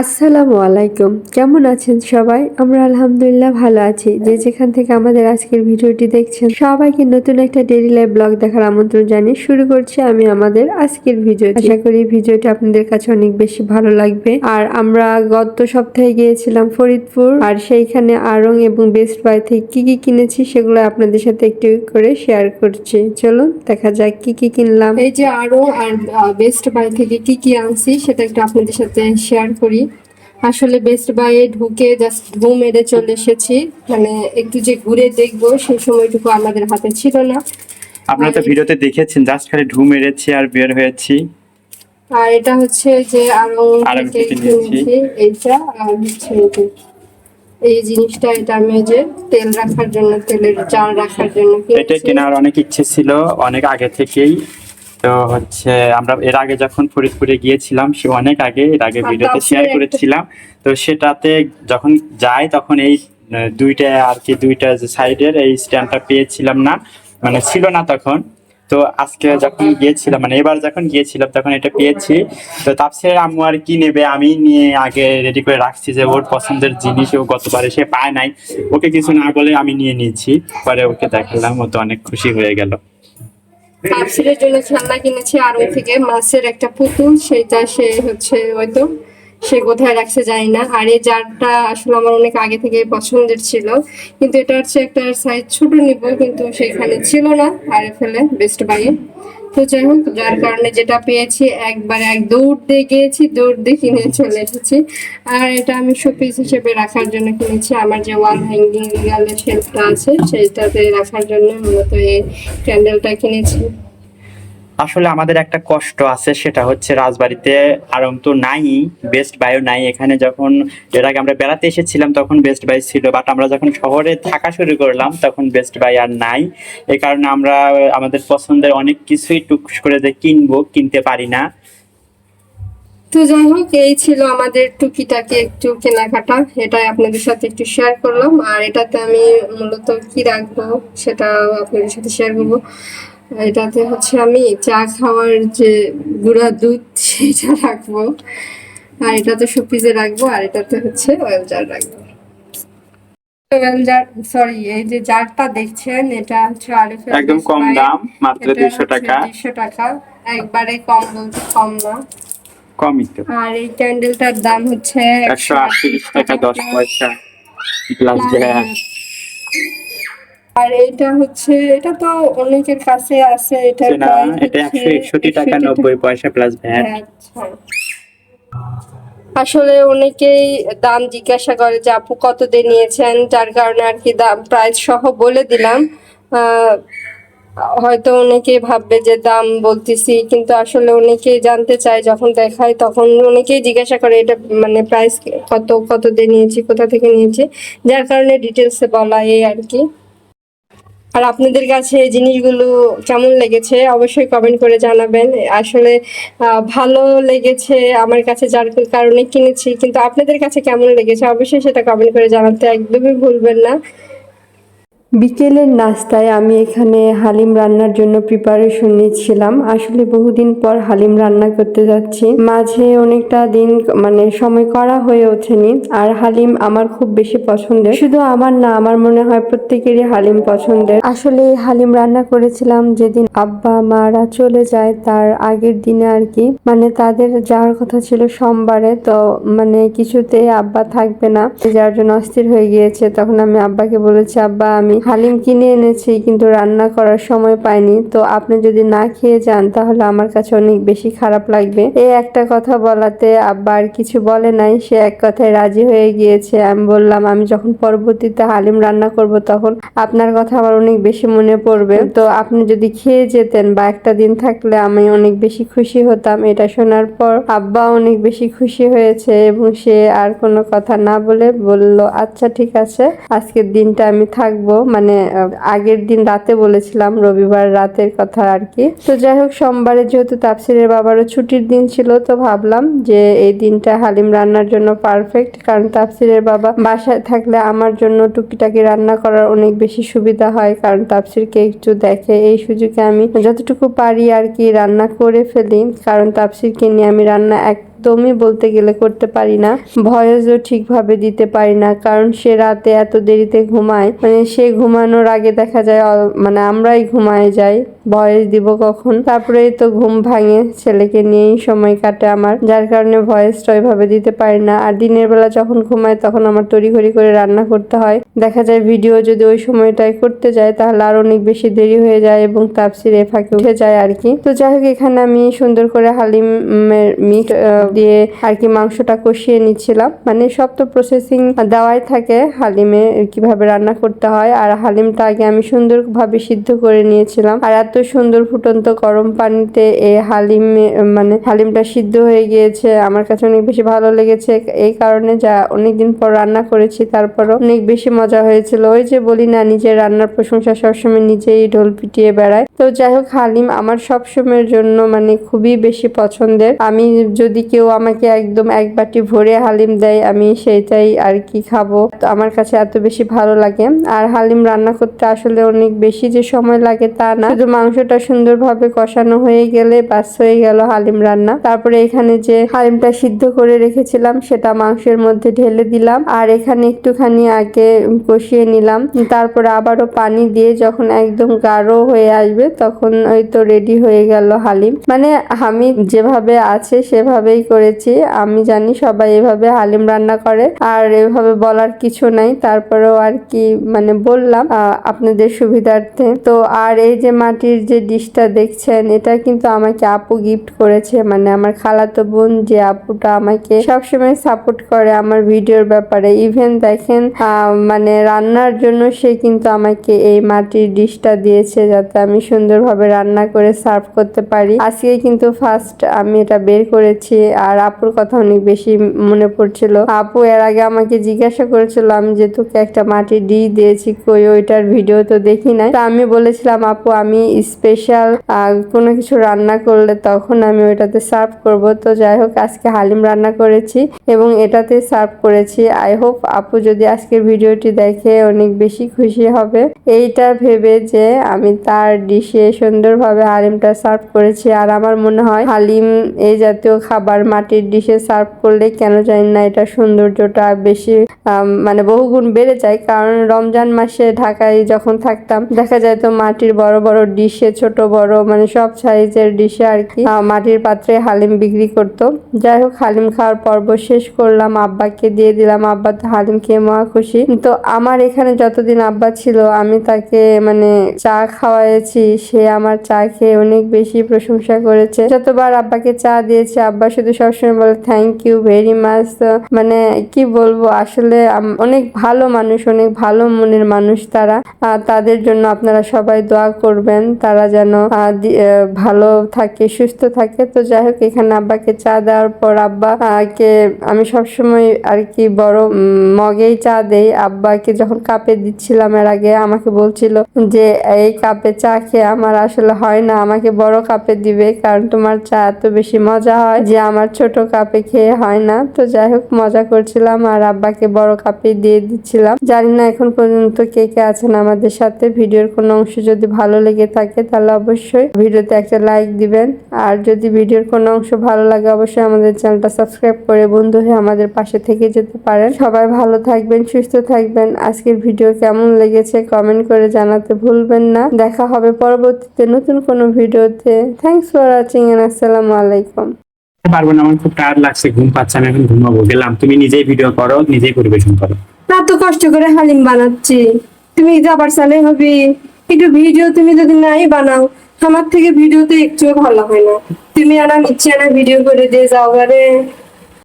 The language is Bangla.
আসসালামু আলাইকুম। কেমন আছেন সবাই? আমরা আলহামদুলিল্লাহ ভালো আছি। যে যেখান থেকে আমাদের আজকের ভিডিওটি দেখছেন, সবাইকে নতুন একটা ডেইলি লাইফ ব্লগ দেখার আমন্ত্রণ জানিয়ে শুরু করছি আমি আমাদের আজকের ভিডিও। আশা করি ভিডিওটি আপনাদের কাছে অনেক বেশি ভালো লাগবে। আর আমরা গত সপ্তাহে গিয়েছিলাম ফরিদপুর। আর সেইখানে আরং এবং বেস্ট বাই থেকে কি কি কিনেছি সেগুলো আপনাদের সাথে একটু করে শেয়ার করছি। চলুন, দেখা যাক কি কি কিনলাম। এই যে আরং আর বেস্ট বাই থেকে কি কি আনছি সেটা একটু আপনাদের সাথে শেয়ার করি। আসলে বেস্ট বাইয়ে ঢুকে জাস্ট ঘুম মেরে চলে এসেছি। মানে একটু যে ঘুরে দেখব সেই সময়টুকু আমাদের হাতে ছিল না। আপনারা তো ভিডিওতে দেখেছেন জাস্ট খালি ঢু মেরেছি আর বের হয়েছি। আর এটা হচ্ছে যে আরও এইটা আর হচ্ছে এই এই জিনিসটা এটা আমি যে তেল রাখার জন্য তেলের চাল রাখার জন্য এটা কেনার অনেক ইচ্ছে ছিল অনেক আগে থেকেই। তো হচ্ছে আমরা এর আগে যখন ফরিদপুরে গিয়েছিলাম সে অনেক আগে এর আগে ভিডিওতে শেয়ার করেছিলাম। তো সেটাতে যখন যাই তখন এই দুইটা আর কি দুইটা যে সাইডের এই স্ট্যান্ডটা পেয়েছিলাম না মানে ছিল না তখন। তো আজকে যখন গিয়েছিলাম মানে এবার যখন গিয়েছিলাম তখন এটা পেয়েছি। তো তাপসের আম্মু আর কি নেবে আমি নিয়ে আগে রেডি করে রাখছি যে ওর পছন্দের জিনিস ও গতবারে সে পায় নাই। ওকে কিছু না বলে আমি নিয়ে নিয়েছি। পরে ওকে দেখালাম ও তো অনেক খুশি হয়ে গেল। তাপসিরের জন্য খেলনা কিনেছে আর ওই থেকে মাছের একটা পুতুল সেটা সে হচ্ছে হয়তো সে কোথায় রাখছে জানি না। আর এই জারটা আসলে আমার অনেক আগে থেকে পছন্দের ছিল। কিন্তু এটা হচ্ছে একটা সাইজ ছোট নিব, কিন্তু সেখানে ছিল না আর ফেলে বেস্ট বাইয়ে তো যাই হোক, যার কারণে যেটা পেয়েছি, একবার এক দৌড় দিয়ে গিয়েছি, দৌড় দিয়ে কিনে চলে এসেছি। আর এটা আমি শোপিস হিসেবে রাখার জন্য কিনেছি। আমার যে ওয়াল হ্যাঙ্গিং রিগালের শেলফটা আছে, সেইটাতে রাখার জন্য মূলত এই ক্যান্ডেলটা কিনেছি। আসলে আমাদের একটা কষ্ট আছে, সেটা হচ্ছে রাজবাড়িতে আরম তো নাই বেস্ট বায়ো নাই। এখানে যখন, এর আগে আমরা বেড়াতে এসেছিলাম, তখন বেস্ট বাই ছিল। বাট আমরা যখন শহরে থাকা শুরু করলাম, তখন বেস্ট বাই আর নাই। এই কারণে আমরা, আমাদের পছন্দের অনেক কিছুই টুকস করে যে কিনবো, কিনতে পারি না। তো যাই হোক, এই ছিল আমাদের টুকিটাকি একটু কেনাকাটা। এটাই আপনাদের সাথে একটু শেয়ার করলাম। আর এটাতে আমি মূলত কি রাখব সেটা আপনাদের সাথে শেয়ার করব। এটাতে হচ্ছে আমি চা খাওয়ার যে গুঁড়া দুধ সেটা রাখব। আর এটাতে শোপিসে রাখব আর এটাতে হচ্ছে অয়েল জার রাখব। অয়েল জার সরি এই যে জারটা দেখছেন এটা হচ্ছে আরিফেল একদম কম। দাম মাত্র এটা দুইশো হচ্ছে টাকা। 200 টাকা। একবারে কম বলতে কম না। কমই তো। আর এই ক্যান্ডেলটার দাম হচ্ছে একশো আটত্রিশ টাকা দশ পয়সা। প্লাস আর এটা হচ্ছে এটা তো অনেকের কাছে আছে এটা না এটা একশো একষট্টি টাকা নব্বই পয়সা প্লাস ভ্যাট আচ্ছা। আসলে অনেকেই দাম জিজ্ঞাসা করে যে আপু কত দিয়ে নিয়েছেন যার কারণে আর কি দাম প্রাইস সহ বলে দিলাম। হয়তো অনেকেই ভাববে যে দাম বলতেছি কিন্তু আসলে অনেকেই জানতে চায় যখন দেখায় তখন অনেকেই জিজ্ঞাসা করে এটা মানে প্রাইস কত কত দিয়ে নিয়েছি কোথা থেকে নিয়েছি যার কারণে ডিটেলসে বলা এই আর কি। আর আপনাদের কাছে জিনিসগুলো কেমন লেগেছে অবশ্যই কমেন্ট করে জানাবেন। আসলে ভালো লেগেছে আমার কাছে যার কারণে কিনেছি, কিন্তু আপনাদের কাছে কেমন লেগেছে অবশ্যই সেটা কমেন্ট করে জানাতে একদমই ভুলবেন না। বিকেলের নাস্তায় আমি এখানে হালিম রান্নার জন্য প্রিপারেশন নিচ্ছিলাম। আসলে বহুদিন পর হালিম রান্না করতে যাচ্ছি। মাঝে অনেকটা দিন মানে সময় করা হয়ে ওঠেনি। আর হালিম আমার খুব বেশি পছন্দের। শুধু আমার না, আমার মনে হয় প্রত্যেকেরই হালিম পছন্দের। আসলে হালিম রান্না করেছিলাম যেদিন আব্বা, মারা চলে যায়, তার আগের দিনে আর কি। মানে তাদের যাওয়ার কথা ছিল সোমবারে, তো মানে কিছুতে আব্বা থাকবে না। যার জন্য অস্থির হয়ে গিয়েছে। তখন আমি আব্বাকে বলেছি, আব্বা, আমি হালিম কিনে এনেছি, কিন্তু রান্না করার সময় পাইনি। তো আপনি যদি না খেয়ে যান, তাহলে আমার কাছে অনেক বেশি খারাপ লাগবে। এই একটা কথা বলাতে আব্বা আর কিছু বলে নাই। সে এক কথায় রাজি হয়ে গিয়েছে। আমি বললাম, আমি যখন পরবর্তীতে হালিম রান্না করব, তখন আপনার কথা আমার অনেক বেশি মনে পড়বে। তো আপনি যদি খেয়ে যেতেন বা একটা দিন থাকলে আমি অনেক বেশি খুশি হতাম। এটা শোনার পর আব্বা অনেক বেশি খুশি হয়েছে এবং সে আর কোনো কথা না বলে বলল আচ্ছা ঠিক আছে। আজকের দিনটা আমি থাকব। মানে আগের দিন রাতে বলেছিলাম, রবিবার রাতের কথা আর কি। তো যাই হোক, সোমবারে যেহেতু তাপসিরের বাবারও ছুটির দিন ছিল, তো ভাবলাম যে এই দিনটা হালিম রান্নার জন্য পারফেক্ট কারণ তাপসিরের বাবা বাসায় থাকলে আমার জন্য টুকিটাকি রান্না করার অনেক বেশি সুবিধা হয়, কারণ তাপসিরকে একটু দেখে এই সুযোগে আমি যতটুকু পারি আর কি রান্না করে ফেলি, কারণ তাপসিরকে নিয়ে আমি রান্না এক একদমই বলতে গেলে করতে পারি না। ভয়েসও ঠিকভাবে দিতে পারি না, কারণ সে রাতে এত দেরিতে ঘুমায়। মানে সে ঘুমানোর আগে দেখা যায় মানে আমরাই ঘুমায় যাই। ভয়েস দিব কখন? তারপরেই তো ঘুম ভাঙে। ছেলেকে নিয়েই সময় কাটে আমার। যার কারণে ভয়েসটা ওইভাবে দিতে পারি না। আর দিনের বেলা যখন ঘুমায় তখন আমার তড়িঘড়ি করে রান্না করতে হয়। দেখা যায় ভিডিও যদি ওই সময়টায় করতে যায়, তাহলে আর অনেক বেশি দেরি হয়ে যায় এবং তাপসির ফাঁকে উঠে যায় আর কি। তো যাই হোক, এখানে আমি সুন্দর করে হালিমের মিট দিয়ে আর কি মাংসটা কষিয়ে নিচ্ছিলাম। মানে সব তো প্রসেসিং দেওয়াই থাকে, হালিমে কীভাবে রান্না করতে হয়। আর হালিমটা আগে আমি সুন্দরভাবে সিদ্ধ করে নিয়েছিলাম। আর এত সুন্দর ফুটন্ত গরম পানিতে এই হালিম মানে হালিমটা সিদ্ধ হয়ে গিয়েছে। আমার কাছে অনেক বেশি ভালো লেগেছে। এই কারণে যা অনেকদিন পর রান্না করেছি, তারপরও অনেক বেশি মজা হয়েছিল। ওই যে বলি না, নিজের রান্নার প্রশংসা সবসময় নিজেই ঢোল পিটিয়ে বেড়ায়। তো যাই হোক, হালিম আমার সবসময়ের জন্য মানে খুবই বেশি পছন্দের। আমি যদি কেউ আমাকে একদম এক বাটি ভরে হালিম দেয়, আমি সেইটাই আর কি খাব। তো আমার কাছে এত বেশি ভালো লাগে। আর হালিম রান্না করতে আসলে অনেক বেশি যে সময় লাগে তা না। শুধু মাংসটা সুন্দরভাবে কষানো হয়ে গেলে বাস হয়ে গেল হালিম রান্না। তারপরে এখানে যে হালিমটা সিদ্ধ করে রেখেছিলাম, সেটা মাংসের মধ্যে ঢেলে দিলাম আর এখানে একটুখানি আগে কষিয়ে নিলাম। তারপরে আবারও পানি দিয়ে যখন একদম গাঢ় হয়ে আসবে, তখন ওই তো রেডি হয়ে গেল হালিম। মানে আমি যেভাবে আছে সেভাবেই করেছি। আমি জানি সবাই এভাবে হালিম রান্না করে আর এভাবে বলার কিছু নাই। তারপরেও আর কি মানে বললাম আপনাদের সুবিধার্থে। তো আর এই যে মাটির যে ডিশটা দেখছেন, এটা কিন্তু আমাকে আপু গিফট করেছে। মানে আমার খালাতো বোন যে আপুটা আমাকে সবসময় সাপোর্ট করে আমার ভিডিওর ব্যাপারে। ইভেন দেখেন মানে রান্নার জন্য সে কিন্তু আমাকে এই মাটির ডিশটা দিয়েছে যাতে আমি সুন্দরভাবে রান্না করে সার্ভ করতে পারি। আজকে কিন্তু ফার্স্ট আমি এটা বের করেছি আর আপুর কথা অনেক বেশি মনে পড়ছিল। আপু এর আগে আমাকে জিজ্ঞাসা করেছিল, আমি যে তোকে একটা মাটির ডিশ দিয়েছি, কই ওইটার ভিডিও তো দেখি নাই? তা আমি বলেছিলাম, আপু, আমি স্পেশাল কোনো কিছু রান্না করলে তখন আমি ওইটাতে সার্ভ করব। তো যাই হোক, আজকে হালিম রান্না করেছি এবং এটাতে সার্ভ করেছি। আই হোপ আপু যদি আজকের ভিডিওটি দেখে অনেক বেশি খুশি হবে। এইটা ভেবে যে আমি তার ডিশে সুন্দরভাবে হালিমটা সার্ভ করেছি। আর আমার মনে হয় হালিম এই জাতীয় খাবার মাটির ডিশে সার্ভ করলে কেন জানি না এটা সৌন্দর্যটা বেশি মানে বহুগুণ বেড়ে যায়। কারণ রমজান মাসে ঢাকায় যখন থাকতাম, দেখা যায় তো মাটির বড় বড় ডিশে ছোট, বড় মানে সব সাইজের ডিশে আর কি মাটির পাত্রে হালিম বিক্রি করতো। যাই হোক, হালিম খাওয়ার পর্ব শেষ করলাম, আব্বাকে দিয়ে দিলাম। আব্বা তো হালিম খেয়ে মহা খুশি। তো আমার এখানে যতদিন আব্বা ছিল, আমি তাকে মানে চা খাওয়াইছি সে আমার চা খেয়ে অনেক বেশি প্রশংসা করেছে। যতবার আব্বাকে চা দিয়েছে, আব্বা শুধু সবসময় বলে থ্যাংক ইউ ভেরি মাচ মানে কি বলব, আসলে অনেক ভালো মানুষ, অনেক ভালো মনের মানুষ তারা। তাদের জন্য আপনারা সবাই দোয়া করবেন। তারা যেন ভালো থাকে, সুস্থ থাকে। তো যাই হোক এখানে আব্বাকে চা দেওয়ার পর আব্বা কে, আমি সবসময় আর কি বড় মগেই চা দেই। আব্বাকে যখন কাপে দিচ্ছিলাম এর আগে, আমাকে বলছিল যে, এই কাপে চা খেয়ে আমার আসলে হয় না, আমাকে বড় কাপে দিবে, কারণ তোমার চা এত বেশি মজা হয় যে, আমার ছোট কাপে খেয়ে হয় না। তো যাই হোক মজা করছিলাম আর আব্বাকে বড় কাপে দিয়ে দিচ্ছিলাম। জানি না এখন পর্যন্ত কে কে আছেন আমাদের সাথে। ভিডিওর কোনো অংশ যদি ভালো লেগে থাকে তাহলে অবশ্যই ভিডিওতে একটা লাইক দিবেন। আর যদি ভিডিওর কোনো অংশ ভালো লাগে অবশ্যই আমাদের চ্যানেলটা সাবস্ক্রাইব করে বন্ধু হয়ে আমাদের পাশে থেকে যেতে পারেন। সবাই ভালো থাকবেন সুস্থ থাকবেন। আজকের ভিডিও কেমন লেগেছে কমেন্ট করে জানাতে ভুলবেন না। দেখা হবে পরবর্তীতে নতুন কোনো ভিডিওতে। থ্যাংকস ফর ওয়াচিং এন্ড আসসালামু আলাইকুম। পারব না আমার খুব টায়ার্ড লাগছে ঘুম পাচ্ছে আমি এখন ঘুমাবো। গেলাম তুমি নিজেই ভিডিও করো নিজেই পরিবেশন করো। না তো কষ্ট করে হালিম বানাচ্ছি। তুমি যাবার সালে হবে। একটু ভিডিও তুমি যদি নাই বানাও, আমার থেকে ভিডিওতে একটুও ভালো হয় না। তুমি আনা নিচ্ছে আনা ভিডিও করে দিয়ে যাও